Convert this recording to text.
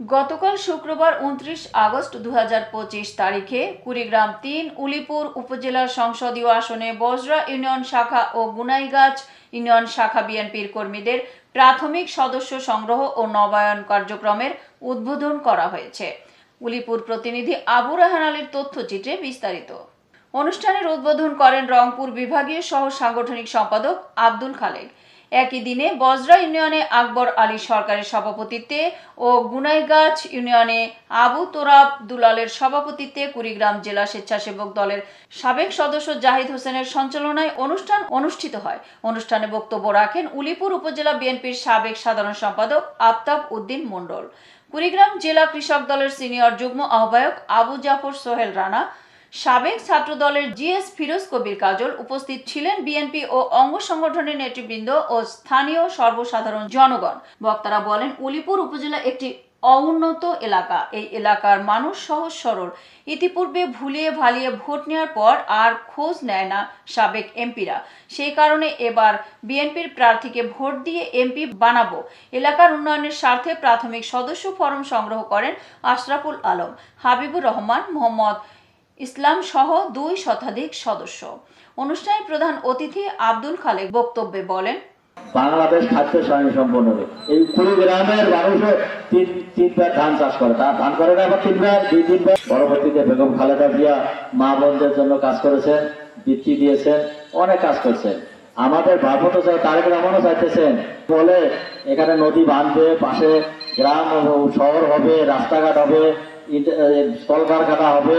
গতকাল শুক্রবার উনত্রিশ আগস্ট দু পঁচিশ তারিখে কুড়িগ্রাম তিন, উলিপুর উপজেলার সংসদীয় আসনে বজরা ইউনিয়ন শাখা ও গুনাইগাছ ইউনিয়ন শাখা বিএনপির কর্মীদের প্রাথমিক সদস্য সংগ্রহ ও নবায়ন কার্যক্রমের উদ্বোধন করা হয়েছে। উলিপুর প্রতিনিধি আবু রাহান আলীর তথ্যচিত্রে বিস্তারিত। অনুষ্ঠানের উদ্বোধন করেন রংপুর বিভাগীয় সহ সাংগঠনিক সম্পাদক আব্দুল খালেক। একই দিনে বজরা ইউনিয়নে আকবর আলী সরকারের সভাপতিত্বে ও গুনাইগাছ ইউনিয়নে আবু তোরাব দুলালের সভাপতিত্বে কুড়িগ্রাম জেলা স্বেচ্ছাসেবক দলের সাবেক সদস্য জাহিদ হোসেনের সঞ্চালনায় অনুষ্ঠান অনুষ্ঠিত হয়। অনুষ্ঠানে বক্তব্য রাখেন উলিপুর উপজেলা বিএনপির সাবেক সাধারণ সম্পাদক আফতাব উদ্দিন মণ্ডল। কুড়িগ্রাম জেলা কৃষক দলের সিনিয়র যুগ্ম আহ্বায়ক আবু জাফর সোহেল রানা সাবেক ছাত্র দলের জিএস ফিরোজ কবির কাজল উপস্থিত ছিলেন বিএনপি ও অঙ্গ সংগঠনের নেতৃবৃন্দ ও স্থানীয় সর্বসাধারণ জনগণ। বক্তারা বলেন, উলিপুর উপজেলা একটি অউন্নত এলাকা। এই এলাকার মানুষ সহজ সরল। ইতিপূর্বে ভুলিয়ে ভালিয়ে ভোট নেওয়ার পর আর খোঁজ নেয় না সাবেক এমপিরা। সেই কারণে এবার বিএনপির প্রার্থীকে ভোট দিয়ে এমপি বানাবো। এলাকার উন্নয়নের স্বার্থে প্রাথমিক সদস্য ফরম সংগ্রহ করেন আশরাফুল আলম, হাবিবুর রহমান, মোহাম্মদ ইসলাম সহ দুই শতাধিক সদস্য। অনুষ্ঠানে প্রধান অতিথি আব্দুল খালেক বক্তব্যে বলেন, বাংলাদেশ খাদ্য স্বয়ং সম্পন্ন এই কুড়িগ্রামের মানুষও তিন তিনবার ধান চাষ করে। তার ধান করে না, আবার তিনবার, দুই, তিনবার। পরবর্তীতে বেগম খালেদা জিয়া মা বোনদের জন্য কাজ করেছেন বৃত্তি দিয়েছেন, অনেক কাজ করছেন। আমাদের ভারত চাই তারেক রহমানও চাইতেছেন। বলে এখানে নদী বাঁধবে, পাশে গ্রাম শহর হবে, রাস্তাঘাট হবে কলকারখানা হবে